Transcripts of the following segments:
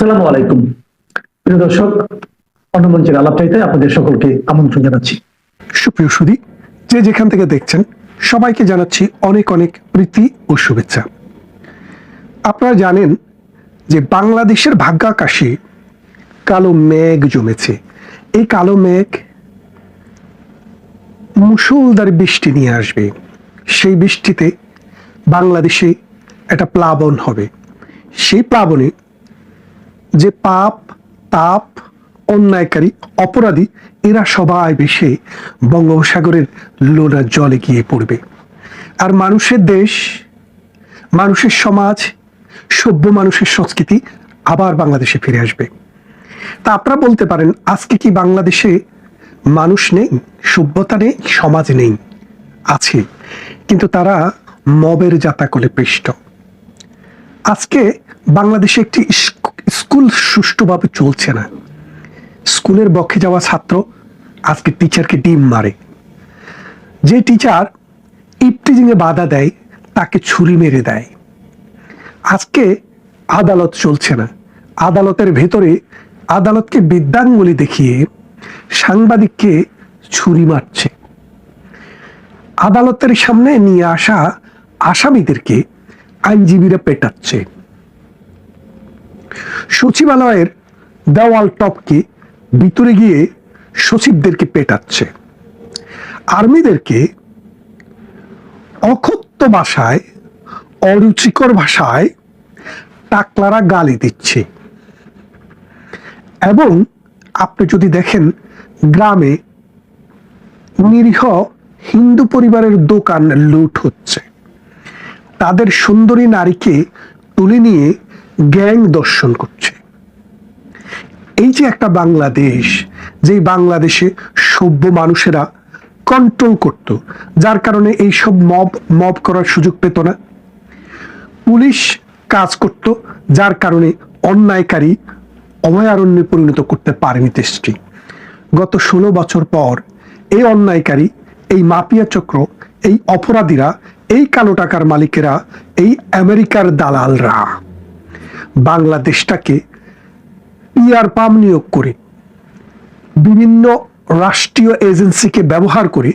আসসালামু আলাইকুম। প্রিয় দর্শক অন্নমঞ্চের আলাপটাইতে আপনাদের সকলকে আমন্ত্রণ জানাচ্ছি। সুপ্রিয় সুদী যে যেখান থেকে দেখছেন, সবাইকে জানাচ্ছি অনেক অনেক প্রীতি ও শুভেচ্ছা। আপনারা জানেন যে বাংলাদেশের ভাগ্যাকাশে কালো মেঘ জমেছে। এই কালো মেঘ মুসুলধারে বৃষ্টি নিয়ে আসবে। সেই বৃষ্টিতে বাংলাদেশে একটা প্লাবন হবে। সেই প্লাবনে যে পাপ, তাপ, অন্যায়কারী, অপরাধী, এরা সবাই বেশে বঙ্গোপসাগরের লোনা জলে গিয়ে পড়বে। আর মানুষের দেশ, মানুষের সমাজ, সভ্য মানুষের সংস্কৃতি আবার বাংলাদেশে ফিরে আসবে। তা আপনারা বলতে পারেন, আজকে কি বাংলাদেশে মানুষ নেই, সভ্যতা নেই, সমাজ নেই? আছে। কিন্তু তারা মবের জাতাকলে পৃষ্ঠ আজকে বাংলাদেশে একটি স্কুল সুষ্ঠুভাবে চলছে না। স্কুলের বক্ষে যাওয়া ছাত্র আজকে টিচারকে ডিম মারে। যে টিচার ইপটিজিংয়ে বাধা দেয়, তাকে ছুরি মেরে দেয়। আজকে আদালত চলছে না। আদালতের ভেতরে আদালতকে বিদ্যাঙ্গুলি দেখিয়ে সাংবাদিককে ছুরি মারছে। আদালতের সামনে নিয়ে আসা আসামিদেরকে আইনজীবীরা পেটাচ্ছে। সচিবালয়ের দেওয়াল টপকে ভিতরে গিয়ে সচিবদেরকে পেটাচ্ছে। আর্মিদেরকে অকথ্য ভাষায়, অরুচিকর ভাষায় টাকলারা গালি দিচ্ছে। এবং আপনি যদি দেখেন গ্রামে নিরীহ হিন্দু পরিবারের দোকান লুট হচ্ছে। তাদের সুন্দরী নারীকে তুলে নিয়ে গ্যাং দর্শন করছে। এই যে একটা বাংলাদেশ, যেই বাংলাদেশে সভ্য মানুষেরা কন্ট্রোল করত, যার কারণে এই সব মব মব করার সুযোগ পেত না। পুলিশ কাজ করত, যার কারণে অন্যায়কারী অভয়ারণ্যে পরিণত করতে পারেনি দেশটি। গত ষোলো বছর পর এই অন্যায়কারী, এই মাফিয়া চক্র, এই অপরাধীরা, এই কালো টাকার মালিকেরা, এই আমেরিকার দালালরা। বাংলাদেশটাকে পিআর পাম নিয়োগ করে, বিভিন্ন রাষ্ট্রীয় এজেন্সিকে ব্যবহার করে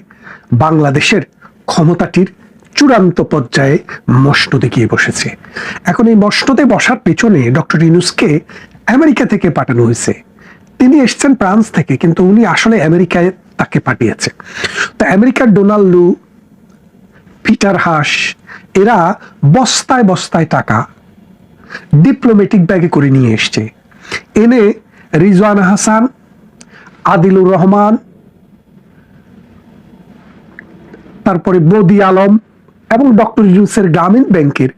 বাংলাদেশের ক্ষমতাটির চূড়ান্ত পর্যায়ে মসনদে গিয়ে বসেছে। এখন এই মসনদে বসার পেছনে ডক্টর ইনুসকে আমেরিকা থেকে পাঠানো হয়েছে। তিনি এসছেন ফ্রান্স থেকে, কিন্তু উনি আসলে আমেরিকায় তাকে পাঠিয়েছে। তো আমেরিকার ডোনাল্ড লু, পিটার হাস এরা বস্তায় বস্তায় টাকা ডিপ্লোম্যাটিক ব্যাগে করে নিয়ে এসছে। এনে রিজওয়ান হাসান, আদিলুর রহমান, তারপরে বদি আলম এবং ডক্টর ইউসের গ্রামীণ ব্যাংকের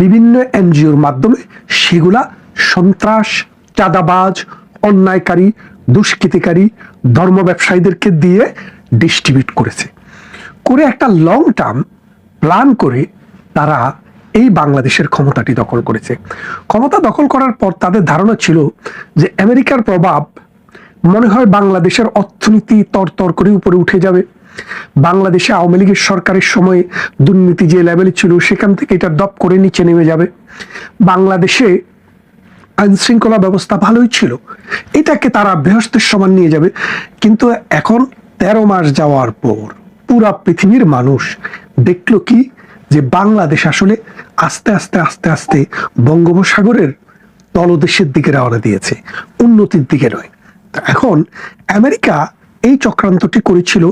বিভিন্ন এনজিওর মাধ্যমে সেগুলা সন্ত্রাস, চাঁদাবাজ, অন্যায়কারী, দুষ্কৃতিকারী, ধর্ম ব্যবসায়ীদেরকে দিয়ে ডিস্ট্রিবিউট করেছে। করে একটা লং টার্ম প্ল্যান করে তারা এই বাংলাদেশের ক্ষমতাটি দখল করেছে। ক্ষমতা দখল করার পর তাদের ধারণা ছিল যে আমেরিকার প্রভাব মনে হয় বাংলাদেশের অর্থনীতি তরতর করে উপরে উঠে যাবে। বাংলাদেশে আওয়ামী লীগের সরকারের সময়ে দুর্নীতি যে লেভেলে ছিল, সেখান থেকে এটা দপ করে নিচে নেমে যাবে। বাংলাদেশে আইন শৃঙ্খলা ব্যবস্থা ভালোই ছিল। এটাকে তারা বৃহস্পতির সমান নিয়ে যাবে। কিন্তু এখন তেরো মাস যাওয়ার পর পুরা পৃথিবীর মানুষ দেখল কি যে বাংলাদেশ আসলে আস্তে আস্তে আস্তে আস্তে বঙ্গোপসাগরের তলদেশের দিকে রওনা দিয়েছে, উন্নতির দিকে নয়। এখন আমেরিকা এই চক্রান্তটি করেছিল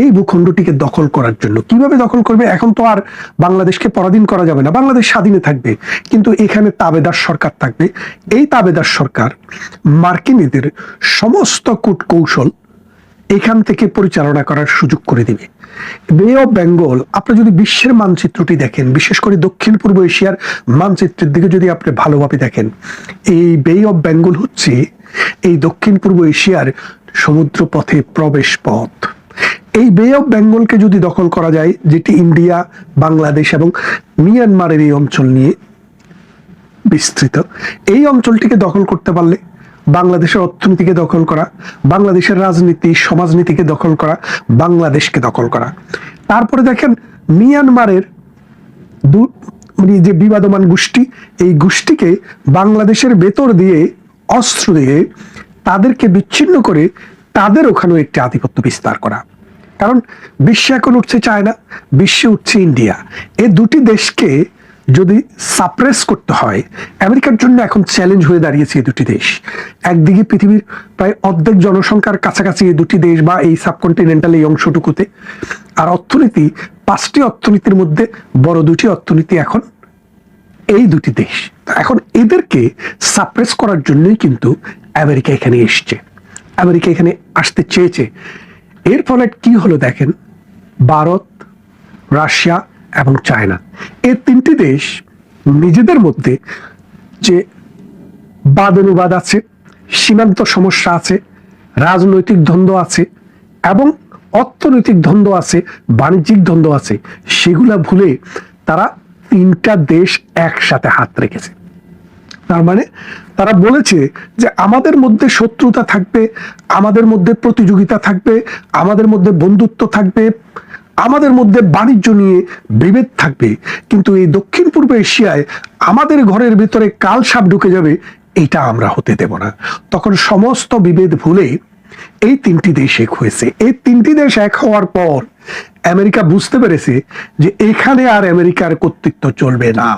এই ভূখণ্ডটিকে দখল করার জন্য। কীভাবে দখল করবে? এখন তো আর বাংলাদেশকে পরাধীন করা যাবে না। বাংলাদেশ স্বাধীনে থাকবে, কিন্তু এখানে তাবেদার সরকার থাকবে। এই তাবেদার সরকার মার্কিনীদের সমস্ত কূট কৌশল এখান থেকে পরিচালনা করার সুযোগ করে দিবে। বে অফ বেঙ্গল আপনি যদি বিশ্বের মানচিত্রটি দেখেন, বিশেষ করে দক্ষিণ পূর্ব এশিয়ার মানচিত্রের দিকে যদি আপনি ভালোভাবে দেখেন, এই বে অফ বেঙ্গল হচ্ছে এই দক্ষিণ পূর্ব এশিয়ার সমুদ্র পথে প্রবেশ পথ এই বে অফ বেঙ্গলকে যদি দখল করা যায়, যেটি ইন্ডিয়া, বাংলাদেশ এবং মিয়ানমারের এই অঞ্চল নিয়ে বিস্তৃত, এই অঞ্চলটিকে দখল করতে পারলে বাংলাদেশের অর্থনীতিকে দখল করা, বাংলাদেশের রাজনীতি, সমাজনীতিকে দখল করা, বাংলাদেশকে দখল করা। তারপরে দেখেন মিয়ানমারের মানে যে বিবাদমান গোষ্ঠী, এই গোষ্ঠীকে বাংলাদেশের ভেতর দিয়ে, অস্ত্র দিয়ে তাদেরকে বিচ্ছিন্ন করে তাদের ওখানেও একটি আধিপত্য বিস্তার করা। কারণ বিশ্বে এখন উঠছে চায়না, বিশ্বে উঠছে ইন্ডিয়া। এই দুটি দেশকে যদি সাপ্রেস করতে হয়, আমেরিকার জন্য এখন চ্যালেঞ্জ হয়ে দাঁড়িয়েছে এই দুটি দেশ। একদিকে পৃথিবীর প্রায় অর্ধেক জনসংখ্যার কাছাকাছি এই দুটি দেশ বা এই সাবকন্টিনেন্টাল এই অংশটুকুতে। আর অর্থনীতি, পাঁচটি অর্থনীতির মধ্যে বড় দুটি অর্থনীতি এখন এই দুটি দেশ। এখন এদেরকে সাপ্রেস করার জন্যই কিন্তু আমেরিকা এখানে এসছে। আমেরিকা এখানে আসতে চেয়েছে। এর ফলে কি হলো দেখেন? ভারত, রাশিয়া এবং চায়না। এই তিনটি দেশ নিজেদের মধ্যে যে বাদ অনুবাদ আছে, সীমান্ত সমস্যা আছে, রাজনৈতিক দ্বন্দ্ব আছে এবং অর্থনৈতিক দ্বন্দ্ব আছে, বাণিজ্যিক দ্বন্দ্ব আছে, সেগুলা ভুলে তারা তিনটা দেশ একসাথে হাত রেখেছে। তার মানে তারা বলেছে যে আমাদের মধ্যে শত্রুতা থাকবে, আমাদের মধ্যে প্রতিযোগিতা থাকবে, আমাদের মধ্যে বন্ধুত্ব থাকবে আমাদের মধ্যে বাণিজ্য নিয়ে বিভেদ থাকবে, কিন্তু এই দক্ষিণ পূর্ব এশিয়ায় আমাদের ঘরের ভিতরে কাল সাপ ঢুকে যাবে, এটা আমরা হতে দেব না। তখন সমস্ত বিভেদ ভুলে এই তিনটি দেশ এক হয়েছে। এই তিনটি দেশ এক হওয়ার পর আমেরিকা বুঝতে পেরেছে যে এখানে আর আমেরিকার কর্তৃত্ব চলবে না।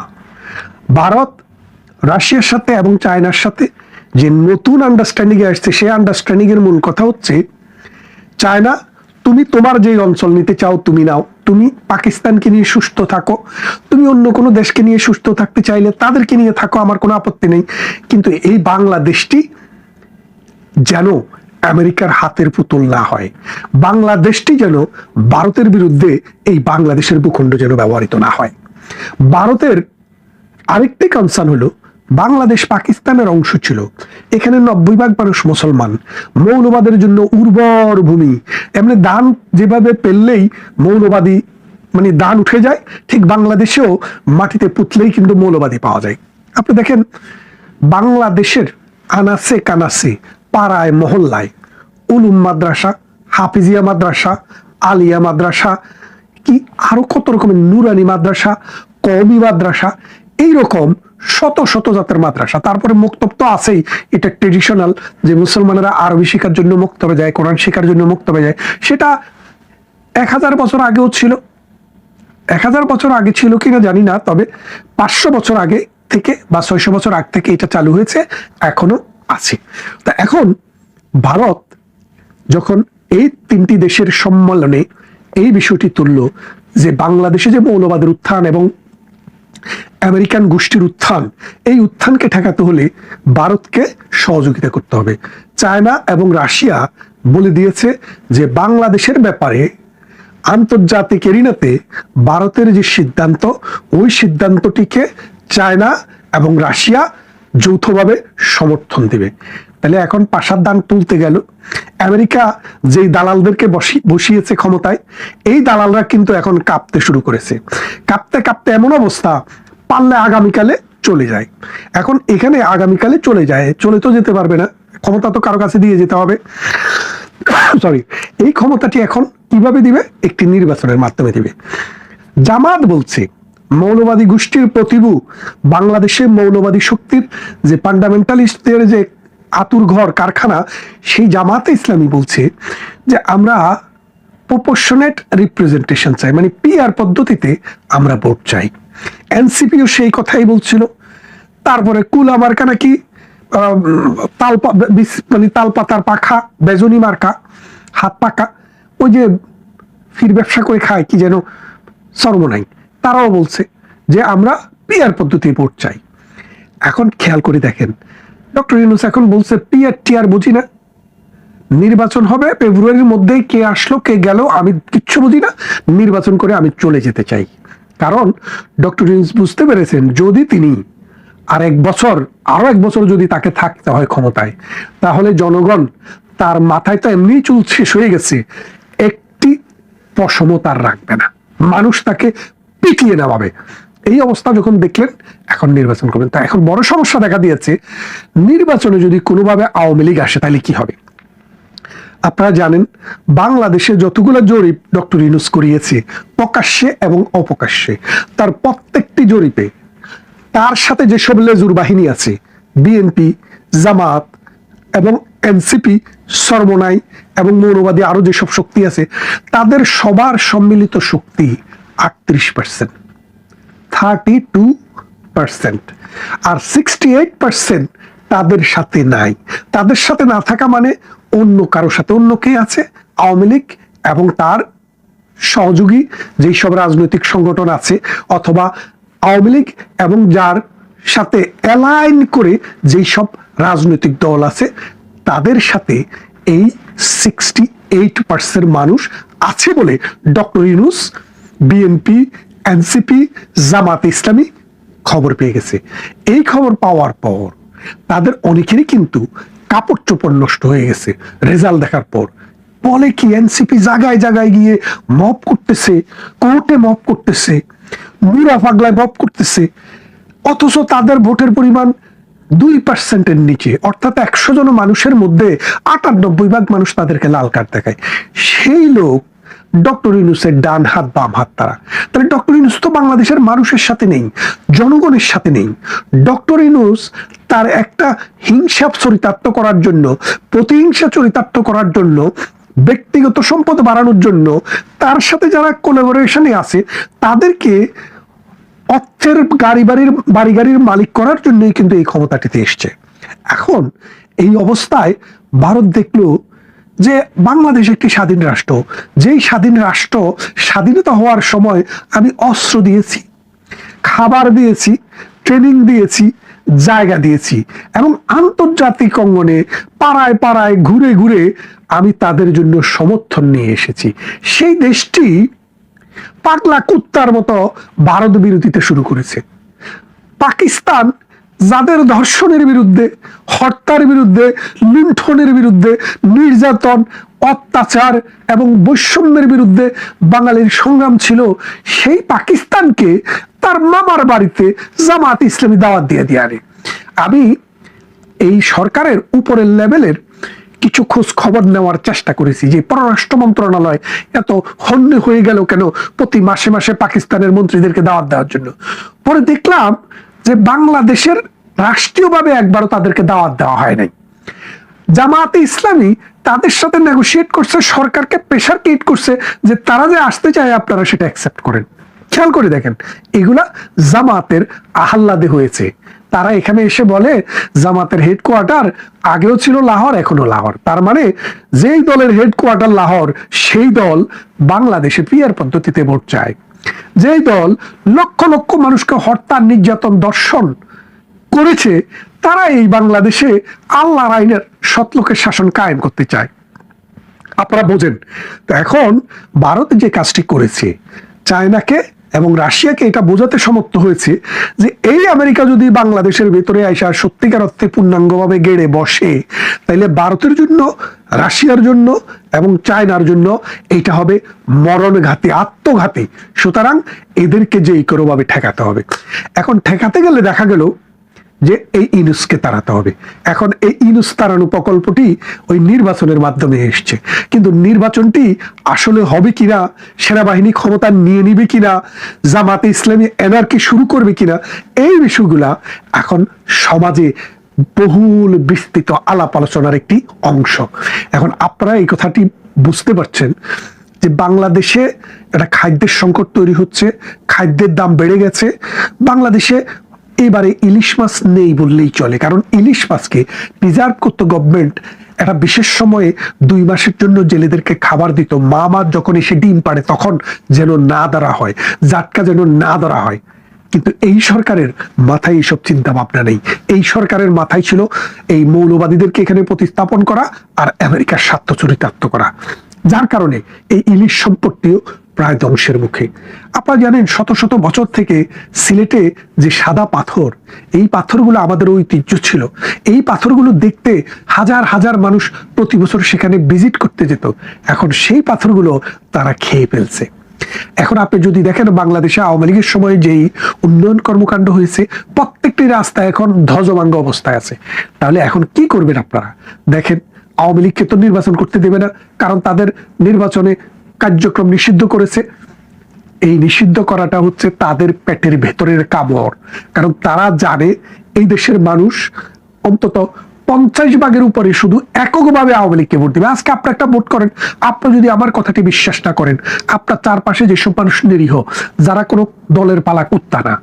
ভারত, রাশিয়ার সাথে এবং চায়নার সাথে যে নতুন আন্ডারস্ট্যান্ডিং এ আসছে, সেই আন্ডারস্ট্যান্ডিং এর মূল কথা হচ্ছে, চায়না তুমি তোমার যে অঞ্চল নিতে চাও, তুমি নাও। তুমি পাকিস্তানকে নিয়ে সুস্থ থাকো। তুমি অন্য কোনো দেশকে নিয়ে সুস্থ থাকতে চাইলে তাদেরকে নিয়ে থাকো, আমার কোনো আপত্তি নেই। কিন্তু এই বাংলাদেশটি যেন আমেরিকার হাতের পুতুল না হয়। বাংলাদেশটি যেন ভারতের বিরুদ্ধে এই বাংলাদেশের ভূখণ্ড যেন ব্যবহৃত না হয়। ভারতের আরেকটি কনসার্ন হলো বাংলাদেশ পাকিস্তানের অংশ ছিল। এখানে নব্বই ভাগ মানুষ মুসলমান। মৌলবাদের জন্য উর্বর ভূমি। এমনি দান যেভাবে পেললেই মৌলবাদী মানে দান উঠে যায়, ঠিক বাংলাদেশেও মাটিতে পুতলেই কিন্তু মৌলবাদী পাওয়া যায়। আপনি দেখেন, বাংলাদেশের আনাসে কানাসে, পাড়ায়, মহল্লায়, উলুম মাদ্রাসা, হাফিজিয়া মাদ্রাসা, আলিয়া মাদ্রাসা, কি আরও কত রকমের নুরানি মাদ্রাসা, কওমি মাদ্রাসা, এইরকম শত শত জাতের মাদ্রাসা। তারপরে মুক্তব তো আছেই। এটা ট্রেডিশনাল যে মুসলমানেরা আরবি শেখার জন্য মুক্তবে যায়, কোরআন শেখার জন্য মুক্তবে যায়। সেটা এক হাজার বছর আগেও ছিল। এক হাজার বছর আগে ছিল কিনা জানি না, তবে পাঁচশো বছর আগে থেকে বা ছয়শো বছর আগ থেকে এটা চালু হয়েছে, এখনও আছে। তা এখন ভারত যখন এই তিনটি দেশের সম্মেলনে এই বিষয়টি তুলল যে বাংলাদেশে যে মৌলবাদের উত্থান এবং আমেরিকান গোষ্ঠীর উত্থান। এই উত্থানকে ঠেকাতে হলে ভারতকে সহযোগিতা করতে হবে। চায়না এবং রাশিয়া বলে দিয়েছে যে বাংলাদেশের ব্যাপারে আন্তর্জাতিক এরিনাতে ভারতের যে সিদ্ধান্ত, ওই সিদ্ধান্তটিকে চায়না এবং রাশিয়া যৌথভাবে সমর্থন দেবে। তাহলে এখন পাশার দান তুলতে গেল। আমেরিকা যেই দালালদেরকে বসি- বসিয়েছে ক্ষমতায়, এই দালালরা কিন্তু এখন কাঁপতে শুরু করেছে। কাঁপতে কাঁপতে এমন অবস্থা, পারলে আগামীকালে চলে যায়। এখন এখানে আগামীকালে চলে যায়, চলে তো যেতে পারবে না। ক্ষমতা তো কারও কাছে দিয়ে যেতে হবে। সরি এই ক্ষমতাটি এখন কীভাবে দিবে? একটি নির্বাচনের মাধ্যমে দিবে। জামাত বলছে, মৌলবাদী গোষ্ঠীর প্রতিভু বাংলাদেশে মৌলবাদী শক্তির যে ফান্ডামেন্টালিস্টদের যে আতুর ঘর কারখানা, সেই জামাতে ইসলামী বলছে যে আমরা প্রপোর্শনেট রিপ্রেজেন্টেশন চাই মানে পিআর পদ্ধতিতে আমরা ভোট চাই। এনসিপিও সেই কথাই বলছিল। তারপরে কুলা মার্কা নাকি তালপা মানে তালপাতার পাখা, বেজনি মার্কা, হাত পাকা ওই যে ফির ব্যবসা করে খায়, কি যেন, সর্বনাই। তারাও বলছে যে আমরা পিয়ার পদ্ধতি ভোট চাই। এখন খেয়াল করে দেখেন ডক্টর ইউনুস এখন বলছে পিয়ার টিয়ার বুঝি না। নির্বাচন হবে ফেব্রুয়ারির মধ্যেই কে আসলো, কে গেল, আমি কিচ্ছু বুঝি না। নির্বাচন করে আমি চলে যেতে চাই। কারণ ডক্টর ইউনুস বুঝতে পেরেছেন, যদি তিনি আর এক বছর, আরও এক বছর যদি তাকে থাকতে হয় ক্ষমতায়, তাহলে জনগণ তার মাথায় তো এমনি চুল শেষ হয়ে গেছে, একটি পশমও তার রাখবে না। মানুষ তাকে পিটিয়ে নামাবে এই অবস্থা যখন দেখলেন, এখন নির্বাচন করবেন। তা এখন বড় সমস্যা দেখা দিয়েছে, নির্বাচনে যদি কোনোভাবে আওয়ামী লীগ আসে, তাহলে কি হবে? আপনারা জানেন, বাংলাদেশে যতগুলো জরিপ ডক্টর ইউনুস করিয়েছে, প্রকাশ্যে এবং অপ্রকাশ্যে, তার প্রত্যেকটি জরিপে তার সাথে যেসব লেজুর বাহিনী আছে, বিএনপি, জামাত এবং এনসিপি, সর্বনাই এবং মৌলবাদী আরও যেসব শক্তি আছে, তাদের সবার সম্মিলিত শক্তি আটত্রিশ পার্সেন্ট থার্টি টু পার্সেন্ট আর সিক্সটি এইট পার্সেন্ট তাদের সাথে নাই। তাদের সাথে না থাকা মানে অন্য কারোর সাথে অন্য কে আছে? আওয়ামী লীগ এবং তার সহযোগী যেই সব রাজনৈতিক সংগঠন আছে অথবা আওয়ামী লীগ এবং যার সাথে অ্যালাইন করে যেই সব রাজনৈতিক দল আছে, তাদের সাথে এই সিক্সটি এইট পার্সেন্ট মানুষ আছে বলে doctor Yunus, BNP NCP, Jamaat Islami খবর পেয়ে গেছে। এই খবর পাওয়ার পর তাদের অনেকেরই কিন্তু কাপড় চোপড় নষ্ট হয়ে গেছে, রেজাল্ট দেখার পর। বলে কি এনসিপি জায়গায় জায়গায় গিয়ে মপ করতেছে, কোর্টে মপ করতেছে মিরা পাগলায় মপ করতেছে, অথচ তাদের ভোটের পরিমাণ দুই পার্সেন্টের নিচে, অর্থাৎ একশো জন মানুষের মধ্যে আটানব্বই ভাগ মানুষ তাদেরকে লাল কার্ড দেখায়। সেই লোক ডক্টর ইউনুসের ডান হাত, বাম হাত তারা। তাহলে ডক্টর ইউনুস তো বাংলাদেশের মানুষের সাথে নেই, জনগণের সাথে নেই। ডক্টর ইউনুস তার একটা হিংসা চরিতার্থ করার জন্য, প্রতিহিংসা চরিতার্থ করার জন্য, ব্যক্তিগত সম্পদ বাড়ানোর জন্য, তার সাথে যারা কোলাবোরেশনে আছে, তাদেরকে অর্থের গাড়ি বাড়ির, বাড়ি গাড়ির মালিক করার জন্যই কিন্তু এই ক্ষমতাটিতে এসছে। এখন এই অবস্থায় ভারত দেখল যে বাংলাদেশ একটি স্বাধীন রাষ্ট্র, যেই স্বাধীন রাষ্ট্র স্বাধীনতা হওয়ার সময় আমি অস্ত্র দিয়েছি, খাবার দিয়েছি ট্রেনিং দিয়েছি, জায়গা দিয়েছি এবং আন্তর্জাতিক অঙ্গনে পাড়ায় পাড়ায় ঘুরে ঘুরে আমি তাদের জন্য সমর্থন নিয়ে এসেছি। সেই দেশটি পাগলা কুত্তার মতো ভারত বিরোধিতা শুরু করেছে। পাকিস্তান যাদের ধর্ষণের বিরুদ্ধে হত্যার বিরুদ্ধে, লুণ্ঠনের বিরুদ্ধে, নির্যাতন, অত্যাচার এবং বৈষম্যের বিরুদ্ধে বাঙালির সংগ্রাম ছিল, সেই পাকিস্তানকে তার মামার বাড়িতে জামাত ইসলামী দাওয়াত দিয়ে দিয়ে আনে। আমি এই সরকারের উপরের লেভেলের কিছু খোঁজ খবর নেওয়ার চেষ্টা করেছি যে পররাষ্ট্র মন্ত্রণালয় এত হন্যে হয়ে গেল কেন প্রতি মাসে মাসে পাকিস্তানের মন্ত্রীদেরকে দাওয়াত দেওয়ার জন্য। পরে দেখলাম যে বাংলাদেশের রাষ্ট্রীয়ভাবে একবারও তাদেরকে দাওয়াত দেওয়া হয় নাই। জামায়াতে ইসলামী তাদের সাথে নেগোসিয়েট করছে, সরকারকে প্রেশার ক্রিয়েট করছে যে তারা যে আসতে চায় আপনারা সেটা অ্যাকসেপ্ট করেন। খেয়াল করে দেখেন, এগুলা জামাতের আহ্লাদে হয়েছে। তারা এখানে এসে বলে, জামাতের হেডকোয়ার্টার আগেও ছিল লাহোর এখনও লাহোর। তার মানে যেই দলের হেডকোয়ার্টার লাহোর, সেই দল বাংলাদেশে পিয়ার পদ্ধতিতে ভোট চায়। যেই দল লক্ষ লক্ষ মানুষকে হত্যা নির্যাতন, দর্শন করেছে, তারা এই বাংলাদেশে আল্লাহর আইনের সৎলোকের শাসন কায়েম করতে চায়। আপনারা বোঝেন, তো এখন ভারত যে কাজটি করেছে, চায়নাকে এবং রাশিয়াকে এটা বোঝাতে সমর্থ হয়েছে যে এই আমেরিকা যদি বাংলাদেশের ভেতরে আইসা সত্যিকার অর্থে পূর্ণাঙ্গভাবে গেড়ে বসে, তাইলে ভারতের জন্য, রাশিয়ার জন্য এবং চায়নার জন্য এইটা হবে মরণঘাতী, আত্মঘাতী। সুতরাং এদেরকে যে কোনোভাবে ঠেকাতে হবে। এখন ঠেকাতে গেলে দেখা গেল যে এই ইনুসকে তাড়াতে হবে। এখন এই ইনুস তাড়ানো প্রকল্পটি ওই নির্বাচনের মাধ্যমে এসছে। কিন্তু নির্বাচনটি আসলে হবে কিনা, সেনাবাহিনী ক্ষমতা নিয়ে নিবে কিনা, জামাতে ইসলামী এনার্কি শুরু করবে কিনা, এই বিষয়গুলা এখন সমাজে বহুল বিস্তৃত আলাপ আলোচনার একটি অংশ। এখন আপনারা এই কথাটি বুঝতে পারছেন যে বাংলাদেশে একটা খাদ্যের সংকট তৈরি হচ্ছে, খাদ্যের দাম বেড়ে গেছে। বাংলাদেশে এবারে ইলিশ মাছ নেই বললেই চলে। কারণ ইলিশ মাছকে প্রিজার্ভ করতো গভর্নমেন্ট একটা বিশেষ সময়ে দুই মাসের জন্য জেলেদেরকে খাবার দিত। মা মাছ যখন এসে ডিম পাড়ে তখন যেন না ধরা হয়, জাটকা যেন না ধরা হয়। কিন্তু এই সরকারের মাথায় এইসব চিন্তা ভাবনা নেই। এই সরকারের মাথায় ছিল এই মৌলবাদীদেরকে এখানে প্রতিস্থাপন করা আর আমেরিকার স্বার্থ চরিতার্থ করা। যার কারণে এই ইলিশ সম্পত্তিও প্রায় ধ্বংসের মুখে। আপনারা জানেন, শত শত বছর থেকে সিলেটে যে সাদা পাথর, এই পাথরগুলো আমাদের ঐতিহ্য ছিল। এই পাথরগুলো দেখতে হাজার হাজার মানুষ প্রতি বছর সেখানে ভিজিট করতে যেত। এখন সেই পাথরগুলো তারা খেয়ে ফেলছে। এখন আপনি যদি দেখেন, বাংলাদেশে আওয়ামী লীগের সময় যেই উন্নয়ন কর্মকাণ্ড হয়েছে, প্রত্যেকটি রাস্তা এখন ধ্বজভঙ্গ অবস্থায় আছে। তাহলে এখন কি করবেন আপনারা? দেখেন, আওয়ামী লীগকে তো নির্বাচন করতে দেবে না, কারণ তাদের নির্বাচনে কার্যক্রম নিষিদ্ধ করেছে। এই নিষিদ্ধ করাটা হচ্ছে তাদের পেটের ভেতরের কামড়। কারণ তারা জানে এই দেশের মানুষ অন্তত পঞ্চাশ ভাগের উপরে শুধু এককভাবে আওয়ামী লীগকে ভোট দিবে। আজকে আপনি একটা ভোট করেন, আপনি যদি আমার কথাটি বিশ্বাস না করেন, আপনার চারপাশে যেসব মানুষ নিরীহ, যারা কোনো দলের পালা কুত্তা না,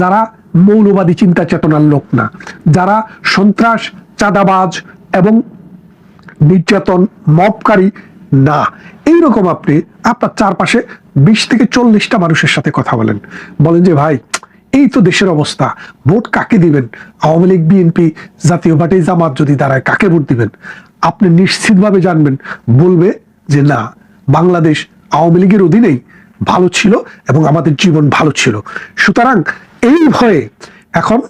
যারা মৌলবাদী চিন্তা চেতনার লোক না, যারা সন্ত্রাস, চাঁদাবাজ এবং নির্যাতন, মপকারী না এইরকম আপনি আপনার চারপাশে বিশ থেকে চল্লিশটা মানুষের সাথে কথা বলেন। বলেন যে, ভাই, এই তো দেশের অবস্থা। ভোট কাকে দিবেন? Awami League, BNP, Jatiya Party, Jamaat যদি দাঁড়ায়, কাকে ভোট দিবেন? আপনি নিশ্চিতভাবে জানবেন। বলবে যে, না, বাংলাদেশ আওয়ামী লীগের অধীনেই ভালো ছিল এবং আমাদের জীবন ভালো ছিল। সুতরাং এই ভয়ে এখন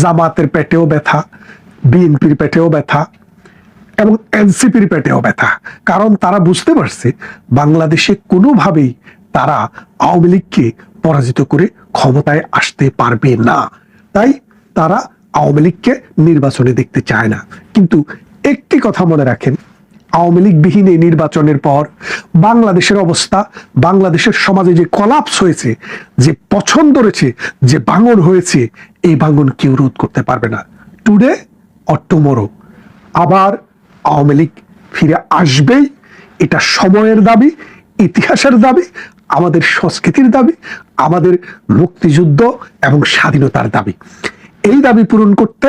জামাতের পেটেও ব্যথা, বিএনপির পেটেও ব্যথা এবং এনসিপির পেটেও ব্যথা। কারণ তারা বুঝতে পারছে, বাংলাদেশে কোনোভাবেই তারা আওয়ামী লীগকে পরাজিত করে ক্ষমতায় আসতে পারবে না। তাই তারা আওয়ামী লীগকে নির্বাচনে দেখতে চায় না। কিন্তু একটি কথা মনে রাখেন, আওয়ামী লীগ বিহীন এই নির্বাচনের পর বাংলাদেশের অবস্থা, বাংলাদেশের সমাজে যে কলাপস হয়েছে, যে পছন্দ রয়েছে, যে ভাঙন হয়েছে, এই ভাঙন কেউ রোধ করতে পারবে না। টুডে অর আবার আওয়ামী লীগ ফিরে আসবেই এটা সময়ের দাবি, ইতিহাসের দাবি, আমাদের সংস্কৃতির দাবি, আমাদের মুক্তিযুদ্ধ এবং স্বাধীনতার দাবি। এই দাবি পূরণ করতে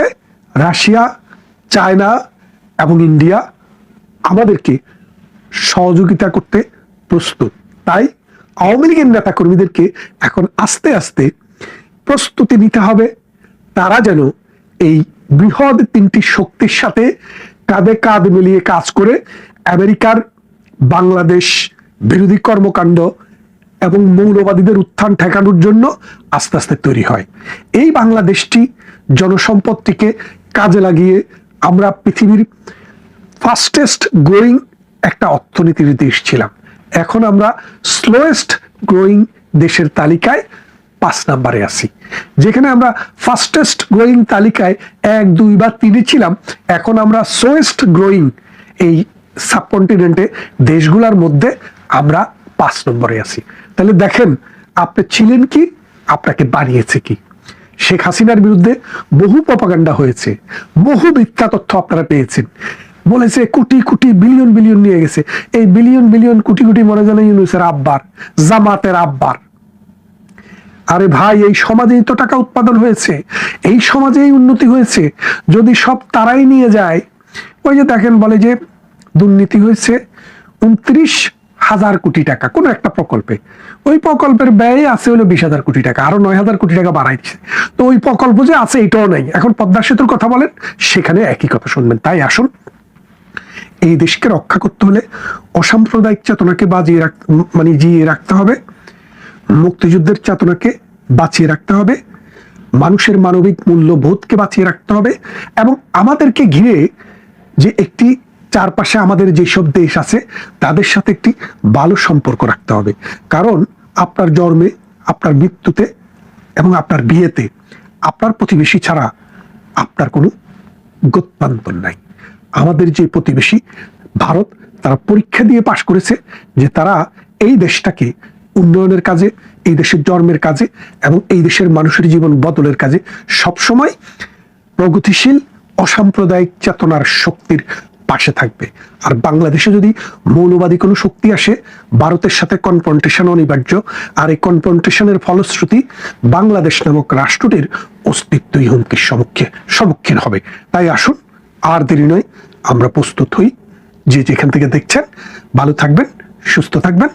রাশিয়া, চায়না এবং ইন্ডিয়া আমাদেরকে সহযোগিতা করতে প্রস্তুত। তাই আওয়ামী লীগের নেতাকর্মীদেরকে এখন আস্তে আস্তে প্রস্তুতি নিতে হবে। তারা যেন এই বৃহৎ তিনটি শক্তির সাথে কাঁধে কাঁধ মিলিয়ে কাজ করে আমেরিকার বাংলাদেশ বিরোধী কর্মকাণ্ড এবং মৌলবাদীদের উত্থান ঠেকানোর জন্য আস্তে আস্তে তৈরি হয়। এই বাংলাদেশটি জনসম্পদটিকে কাজে লাগিয়ে আমরা পৃথিবীর ফাস্টেস্ট গ্রোয়িং একটা অর্থনীতির দেশ ছিলাম। এখন আমরা স্লোয়েস্ট গ্রোয়িং দেশের তালিকায় পাঁচ নাম্বারে আছি। যেখানে আমরা ফাস্টেস্ট গ্রোয়িং তালিকায় এক, দুই বা তিনে ছিলাম। এখন আমরা সোয়েস্ট গ্রোয়িং এই সাবকন্টিনেন্টে দেশগুলোর মধ্যে আমরা পাঁচ নম্বরে আছি। তাহলে দেখেন, আপনি ছিলেন কি, আপনাকে বানিয়েছে কি? শেখ হাসিনার বিরুদ্ধে বহু প্রপাগান্ডা হয়েছে, বহু মিথ্যা তথ্য আপনারা পেয়েছেন। বলেছে কোটি কোটি বিলিয়ন বিলিয়ন নিয়ে গেছে। এই বিলিয়ন বিলিয়ন কোটি কোটি মনে জানা ইউনুসের আব্বার, জামাতের আব্বার। আরে ভাই, এই সমাজেই তো টাকা উৎপাদন হয়েছে। এই সমাজেই উন্নতি হয়েছে। যদি সব তারাই নিয়ে যায়, ওই যে দেখেন বলে যে দুর্নীতি হয়েছে উনত্রিশ হাজার কোটি টাকা, কোনো একটা প্রকল্পে। ওই প্রকল্পের ব্যয় আছে হলো বিশ হাজার কোটি টাকা, আরও নয় হাজার কোটি টাকা বাড়াই দিচ্ছে। তো ওই প্রকল্প যে আছে, এটাও নাই। এখন পদ্মা সেতুর কথা বলেন, সেখানে একই কথা শুনবেন। তাই আসুন, এই দেশকে রক্ষা করতে হলে অসাম্প্রদায়িক চেতনাকে বাজিয়ে রাখ মানে জিয়ে রাখতে হবে। মুক্তিযুদ্ধের চেতনাকে বাঁচিয়ে রাখতে হবে, মানুষের মানবিক মূল্যবোধকে বাঁচিয়ে রাখতে হবে এবং আমাদেরকে ঘিরে যে একটি চারপাশে আমাদের যেসব দেশ আছে, তাদের সাথে একটি ভালো সম্পর্ক রাখতে হবে। কারণ আপনার জন্মে, আপনার মৃত্যুতে এবং আপনার বিয়েতে আপনার প্রতিবেশী ছাড়া আপনার কোনো গত্যান্তর নাই। আমাদের যে প্রতিবেশী ভারত, তারা পরীক্ষা দিয়ে পাশ করেছে যে তারা এই দেশটাকে উন্নয়নের কাজে, এই দেশের জন্মের কাজে এবং এই দেশের মানুষের জীবন বদলের কাজে সবসময় প্রগতিশীল, অসাম্প্রদায়িক চেতনার শক্তির পাশে থাকবে। আর বাংলাদেশে যদি মৌলবাদী কোনো শক্তি আসে, ভারতের সাথে কনফ্রন্টেশন অনিবার্য। আর এই কনফ্রন্টেশনের ফলশ্রুতি বাংলাদেশ নামক রাষ্ট্রটির অস্তিত্বই হুমকির সম্মুখে সম্মুখীন হবে। তাই আসুন, আর দেরি নয়, আমরা প্রস্তুত হই। যে যেখান থেকে দেখছেন, ভালো থাকবেন, সুস্থ থাকবেন।